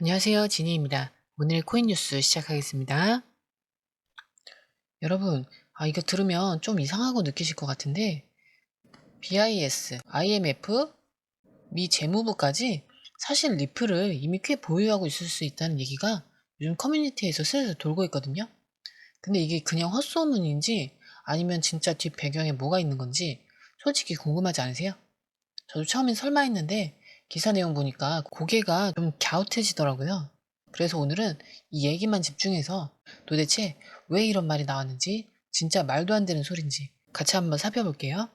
안녕하세요. 지니입니다. 오늘 코인 뉴스 시작하겠습니다. 여러분, 아, 이거 들으면 좀 이상하고 느끼실 것 같은데, BIS, IMF, 미 재무부까지 사실 리플을 이미 꽤 보유하고 있을 수 있다는 얘기가 요즘 커뮤니티에서 슬슬 돌고 있거든요. 근데 이게 그냥 헛소문인지 아니면 진짜 뒷 배경에 뭐가 있는 건지 솔직히 궁금하지 않으세요? 저도 처음엔 설마 했는데 기사 내용 보니까 고개가 좀 갸웃해지더라고요. 그래서 오늘은 이 얘기만 집중해서 도대체 왜 이런 말이 나왔는지 진짜 말도 안 되는 소린지 같이 한번 살펴볼게요.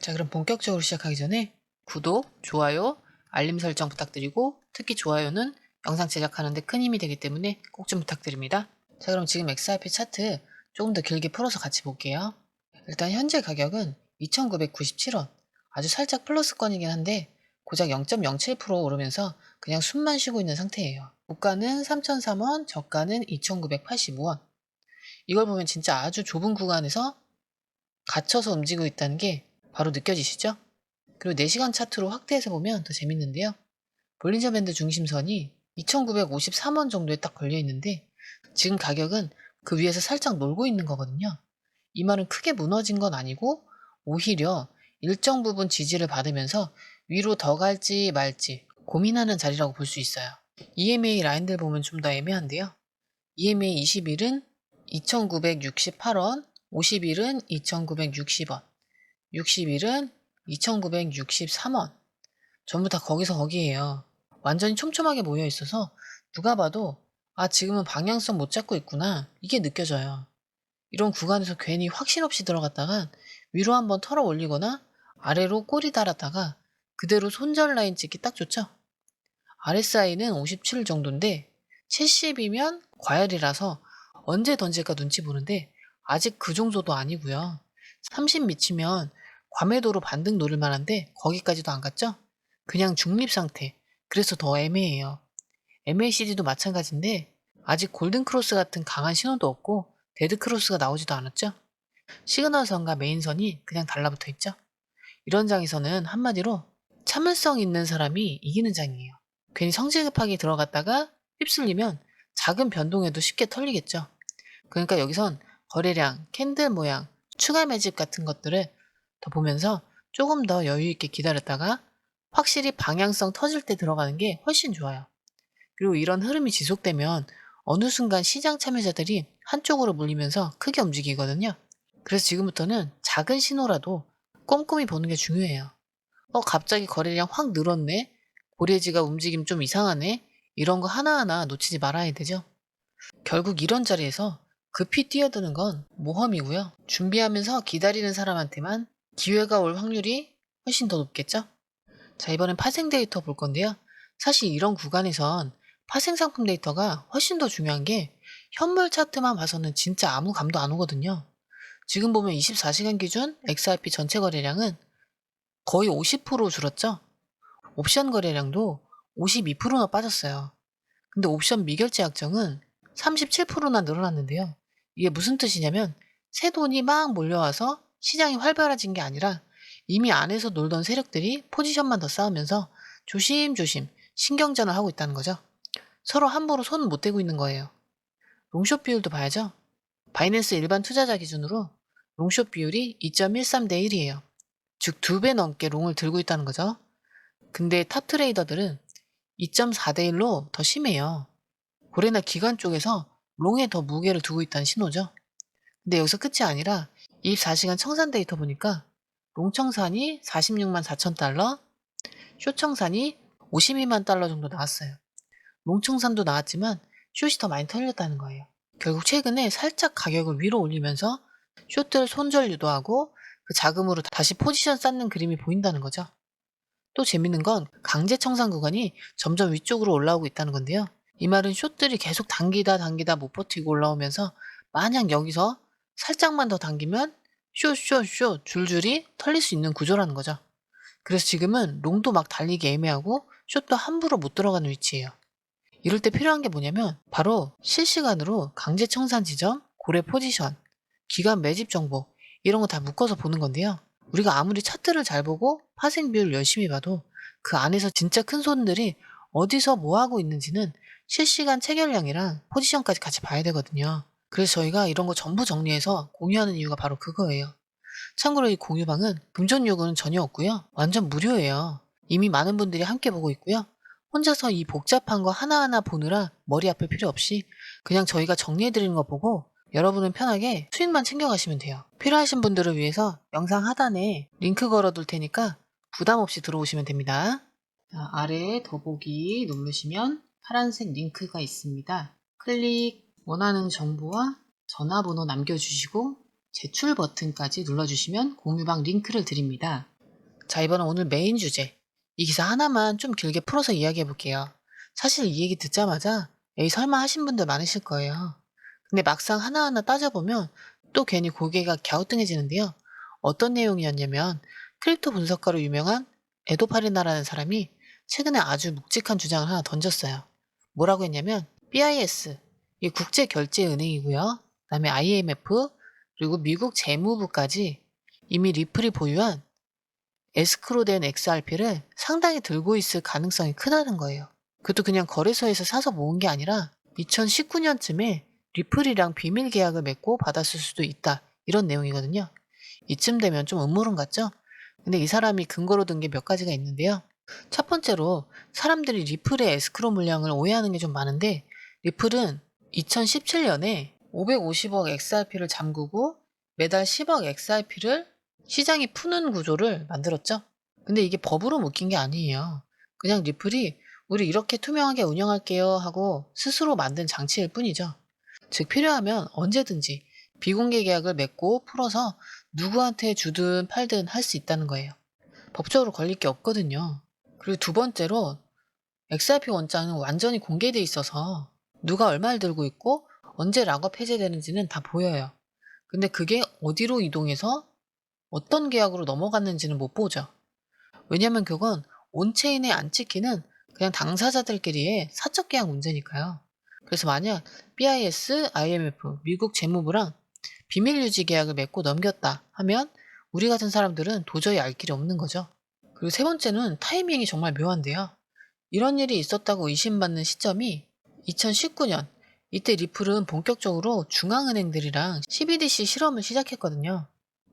자, 그럼 본격적으로 시작하기 전에 구독, 좋아요, 알림 설정 부탁드리고 특히 좋아요는 영상 제작하는데 큰 힘이 되기 때문에 꼭 좀 부탁드립니다. 자, 그럼 지금 XRP 차트 조금 더 길게 풀어서 같이 볼게요. 일단 현재 가격은 2,997원. 아주 살짝 플러스권이긴 한데 고작 0.07% 오르면서 그냥 숨만 쉬고 있는 상태예요. 고가는 3,003원, 저가는 2,985원. 이걸 보면 진짜 아주 좁은 구간에서 갇혀서 움직이고 있다는 게 바로 느껴지시죠? 그리고 4시간 차트로 확대해서 보면 더 재밌는데요. 볼린저 밴드 중심선이 2,953원 정도에 딱 걸려 있는데 지금 가격은 그 위에서 살짝 놀고 있는 거거든요. 이 말은 크게 무너진 건 아니고 오히려 일정 부분 지지를 받으면서 위로 더 갈지 말지 고민하는 자리라고 볼 수 있어요. EMA 라인들 보면 좀 더 애매한데요. EMA 20일은 2,968원, 50일은 2,960원, 60일은 2,963원. 전부 다 거기서 거기에요. 완전히 촘촘하게 모여 있어서 누가 봐도 아, 지금은 방향성 못 잡고 있구나. 이게 느껴져요. 이런 구간에서 괜히 확신 없이 들어갔다가 위로 한번 털어 올리거나 아래로 꼬리 달았다가 그대로 손절 라인 찍기 딱 좋죠? RSI는 57 정도인데 70이면 과열이라서 언제 던질까 눈치 보는데 아직 그 정도도 아니고요. 30 미치면 과매도로 반등 노릴 만한데 거기까지도 안 갔죠? 그냥 중립 상태. 그래서 더 애매해요. MACD도 마찬가지인데 아직 골든크로스 같은 강한 신호도 없고 데드크로스가 나오지도 않았죠? 시그널선과 메인선이 그냥 달라붙어 있죠? 이런 장에서는 한마디로 참을성 있는 사람이 이기는 장이에요. 괜히 성질 급하게 들어갔다가 휩쓸리면 작은 변동에도 쉽게 털리겠죠. 그러니까 여기선 거래량, 캔들 모양, 추가 매집 같은 것들을 더 보면서 조금 더 여유 있게 기다렸다가 확실히 방향성 터질 때 들어가는 게 훨씬 좋아요. 그리고 이런 흐름이 지속되면 어느 순간 시장 참여자들이 한쪽으로 몰리면서 크게 움직이거든요. 그래서 지금부터는 작은 신호라도 꼼꼼히 보는 게 중요해요. 어, 갑자기 거래량 확 늘었네? 고래지가 움직임 좀 이상하네? 이런 거 하나하나 놓치지 말아야 되죠. 결국 이런 자리에서 급히 뛰어드는 건 모험이고요. 준비하면서 기다리는 사람한테만 기회가 올 확률이 훨씬 더 높겠죠? 자, 이번엔 파생 데이터 볼 건데요. 사실 이런 구간에선 파생 상품 데이터가 훨씬 더 중요한 게 현물 차트만 봐서는 진짜 아무 감도 안 오거든요. 지금 보면 24시간 기준 XRP 전체 거래량은 거의 50% 줄었죠? 옵션 거래량도 52%나 빠졌어요. 근데 옵션 미결제 약정은 37%나 늘어났는데요. 이게 무슨 뜻이냐면 새 돈이 막 몰려와서 시장이 활발해진 게 아니라 이미 안에서 놀던 세력들이 포지션만 더 쌓으면서 조심조심 신경전을 하고 있다는 거죠. 서로 함부로 손 못 대고 있는 거예요. 롱숏 비율도 봐야죠. 바이낸스 일반 투자자 기준으로 롱숏 비율이 2.13대 1이에요. 즉 두 배 넘게 롱을 들고 있다는 거죠. 근데 탑 트레이더들은 2.4대 1로 더 심해요. 고래나 기관 쪽에서 롱에 더 무게를 두고 있다는 신호죠. 근데 여기서 끝이 아니라 24시간 청산 데이터 보니까 롱 청산이 46만 4천 달러, 쇼 청산이 52만 달러 정도 나왔어요. 롱 청산도 나왔지만 숏이 더 많이 털렸다는 거예요. 결국 최근에 살짝 가격을 위로 올리면서 숏들 손절 유도하고 그 자금으로 다시 포지션 쌓는 그림이 보인다는 거죠. 또 재밌는 건 강제 청산 구간이 점점 위쪽으로 올라오고 있다는 건데요. 이 말은 숏들이 계속 당기다 당기다 못 버티고 올라오면서 만약 여기서 살짝만 더 당기면 쇼쇼쇼 줄줄이 털릴 수 있는 구조라는 거죠. 그래서 지금은 롱도 막 달리기 애매하고 숏도 함부로 못 들어가는 위치예요. 이럴 때 필요한 게 뭐냐면 바로 실시간으로 강제 청산 지점, 고래 포지션, 기간 매집 정보 이런 거 다 묶어서 보는 건데요. 우리가 아무리 차트를 잘 보고 파생 비율 열심히 봐도 그 안에서 진짜 큰 손들이 어디서 뭐 하고 있는지는 실시간 체결량이랑 포지션까지 같이 봐야 되거든요. 그래서 저희가 이런 거 전부 정리해서 공유하는 이유가 바로 그거예요. 참고로 이 공유방은 금전 요구는 전혀 없고요. 완전 무료예요. 이미 많은 분들이 함께 보고 있고요. 혼자서 이 복잡한 거 하나하나 보느라 머리 아플 필요 없이 그냥 저희가 정리해드리는 거 보고 여러분은 편하게 수익만 챙겨가시면 돼요. 필요하신 분들을 위해서 영상 하단에 링크 걸어둘 테니까 부담 없이 들어오시면 됩니다. 자, 아래에 더보기 누르시면 파란색 링크가 있습니다. 클릭 원하는 정보와 전화번호 남겨주시고 제출 버튼까지 눌러주시면 공유방 링크를 드립니다. 자, 이번엔 오늘 메인 주제. 이 기사 하나만 좀 길게 풀어서 이야기해 볼게요. 사실 이 얘기 듣자마자 에이 설마 하신 분들 많으실 거예요. 근데 막상 하나하나 따져보면 또 괜히 고개가 갸우뚱해지는데요. 어떤 내용이었냐면 크립토 분석가로 유명한 에도 파리나라는 사람이 최근에 아주 묵직한 주장을 하나 던졌어요. 뭐라고 했냐면 BIS, 이 국제 결제 은행이고요. 그다음에 IMF 그리고 미국 재무부까지 이미 리플이 보유한 에스크로된 XRP를 상당히 들고 있을 가능성이 크다는 거예요. 그것도 그냥 거래소에서 사서 모은 게 아니라 2019년쯤에 리플이랑 비밀 계약을 맺고 받았을 수도 있다. 이런 내용이거든요. 이쯤 되면 좀 음모론 같죠? 근데 이 사람이 근거로 든 게 몇 가지가 있는데요. 첫 번째로 사람들이 리플의 에스크로 물량을 오해하는 게 좀 많은데 리플은 2017년에 550억 XRP를 잠그고 매달 10억 XRP를 시장이 푸는 구조를 만들었죠. 근데 이게 법으로 묶인 게 아니에요. 그냥 리플이 우리 이렇게 투명하게 운영할게요 하고 스스로 만든 장치일 뿐이죠. 즉 필요하면 언제든지 비공개 계약을 맺고 풀어서 누구한테 주든 팔든 할 수 있다는 거예요. 법적으로 걸릴 게 없거든요. 그리고 두 번째로 XRP 원장은 완전히 공개돼 있어서 누가 얼마를 들고 있고 언제 락업 해제되는지는 다 보여요. 근데 그게 어디로 이동해서 어떤 계약으로 넘어갔는지는 못 보죠. 왜냐면 그건 온체인에 안 찍히는 그냥 당사자들끼리의 사적 계약 문제니까요. 그래서 만약 BIS, IMF, 미국 재무부랑 비밀 유지 계약을 맺고 넘겼다 하면 우리 같은 사람들은 도저히 알 길이 없는 거죠. 그리고 세 번째는 타이밍이 정말 묘한데요. 이런 일이 있었다고 의심받는 시점이 2019년 이때 리플은 본격적으로 중앙은행들이랑 CBDC 실험을 시작했거든요.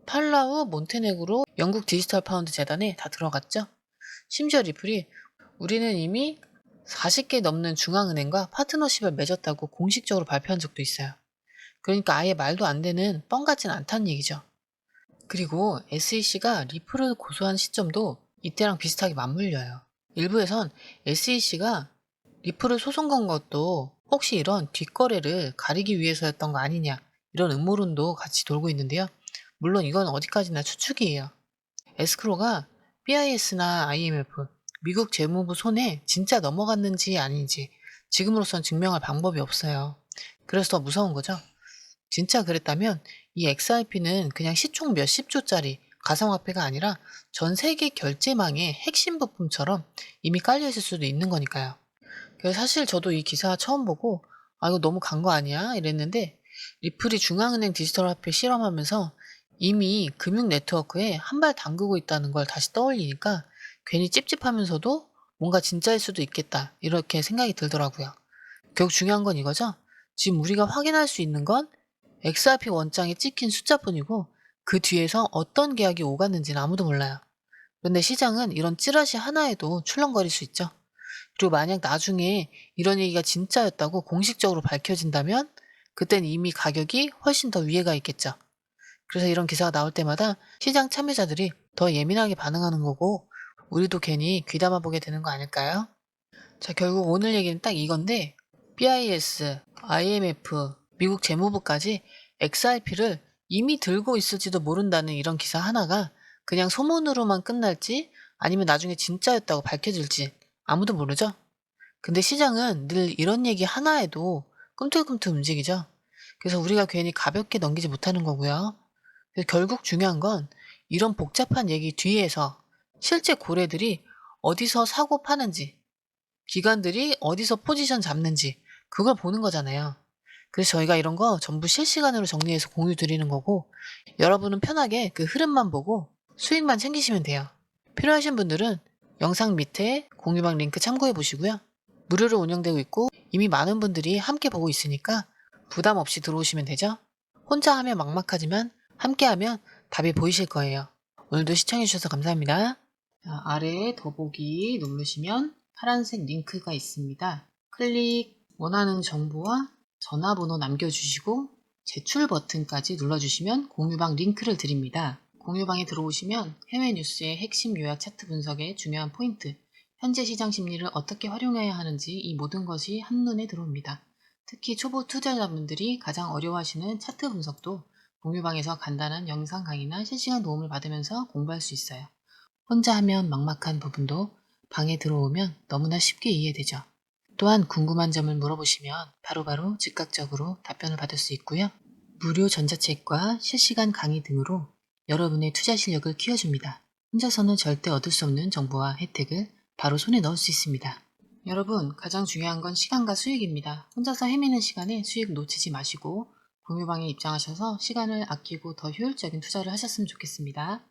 팔라우, 몬테네그로, 영국 디지털 파운드 재단에 다 들어갔죠. 심지어 리플이 우리는 이미 40개 넘는 중앙은행과 파트너십을 맺었다고 공식적으로 발표한 적도 있어요. 그러니까 아예 말도 안 되는 뻥 같진 않다는 얘기죠. 그리고 SEC가 리플을 고소한 시점도 이때랑 비슷하게 맞물려요. 일부에선 SEC가 리플을 소송 건 것도 혹시 이런 뒷거래를 가리기 위해서였던 거 아니냐 이런 음모론도 같이 돌고 있는데요. 물론 이건 어디까지나 추측이에요. 에스크로가 BIS나 IMF, 미국 재무부 손에 진짜 넘어갔는지 아닌지 지금으로선 증명할 방법이 없어요. 그래서 더 무서운 거죠. 진짜 그랬다면 이 XRP는 그냥 시총 몇십 조짜리 가상화폐가 아니라 전 세계 결제망의 핵심 부품처럼 이미 깔려있을 수도 있는 거니까요. 그래서 사실 저도 이 기사 처음 보고 아 이거 너무 간 거 아니야 이랬는데 리플이 중앙은행 디지털 화폐 실험하면서 이미 금융 네트워크에 한 발 담그고 있다는 걸 다시 떠올리니까 괜히 찝찝하면서도 뭔가 진짜일 수도 있겠다 이렇게 생각이 들더라고요. 결국 중요한 건 이거죠. 지금 우리가 확인할 수 있는 건 XRP 원장에 찍힌 숫자뿐이고 그 뒤에서 어떤 계약이 오갔는지는 아무도 몰라요. 그런데 시장은 이런 찌라시 하나에도 출렁거릴 수 있죠. 그리고 만약 나중에 이런 얘기가 진짜였다고 공식적으로 밝혀진다면 그땐 이미 가격이 훨씬 더 위에가 있겠죠. 그래서 이런 기사가 나올 때마다 시장 참여자들이 더 예민하게 반응하는 거고 우리도 괜히 귀담아 보게 되는 거 아닐까요? 자, 결국 오늘 얘기는 딱 이건데 BIS, IMF, 미국 재무부까지 XRP를 이미 들고 있을지도 모른다는 이런 기사 하나가 그냥 소문으로만 끝날지 아니면 나중에 진짜였다고 밝혀질지 아무도 모르죠? 근데 시장은 늘 이런 얘기 하나에도 꿈틀꿈틀 움직이죠? 그래서 우리가 괜히 가볍게 넘기지 못하는 거고요. 결국 중요한 건 이런 복잡한 얘기 뒤에서 실제 고래들이 어디서 사고 파는지, 기관들이 어디서 포지션 잡는지, 그걸 보는 거잖아요. 그래서 저희가 이런 거 전부 실시간으로 정리해서 공유 드리는 거고, 여러분은 편하게 그 흐름만 보고 수익만 챙기시면 돼요. 필요하신 분들은 영상 밑에 공유방 링크 참고해 보시고요. 무료로 운영되고 있고 이미 많은 분들이 함께 보고 있으니까 부담 없이 들어오시면 되죠? 혼자 하면 막막하지만 함께 하면 답이 보이실 거예요. 오늘도 시청해주셔서 감사합니다. 자, 아래에 더보기 누르시면 파란색 링크가 있습니다. 클릭, 원하는 정보와 전화번호 남겨주시고 제출 버튼까지 눌러주시면 공유방 링크를 드립니다. 공유방에 들어오시면 해외 뉴스의 핵심 요약 차트 분석의 중요한 포인트, 현재 시장 심리를 어떻게 활용해야 하는지 이 모든 것이 한눈에 들어옵니다. 특히 초보 투자자분들이 가장 어려워하시는 차트 분석도 공유방에서 간단한 영상 강의나 실시간 도움을 받으면서 공부할 수 있어요. 혼자 하면 막막한 부분도 방에 들어오면 너무나 쉽게 이해되죠. 또한 궁금한 점을 물어보시면 바로바로 즉각적으로 답변을 받을 수 있고요. 무료 전자책과 실시간 강의 등으로 여러분의 투자 실력을 키워줍니다. 혼자서는 절대 얻을 수 없는 정보와 혜택을 바로 손에 넣을 수 있습니다. 여러분, 가장 중요한 건 시간과 수익입니다. 혼자서 헤매는 시간에 수익 놓치지 마시고 공유방에 입장하셔서 시간을 아끼고 더 효율적인 투자를 하셨으면 좋겠습니다.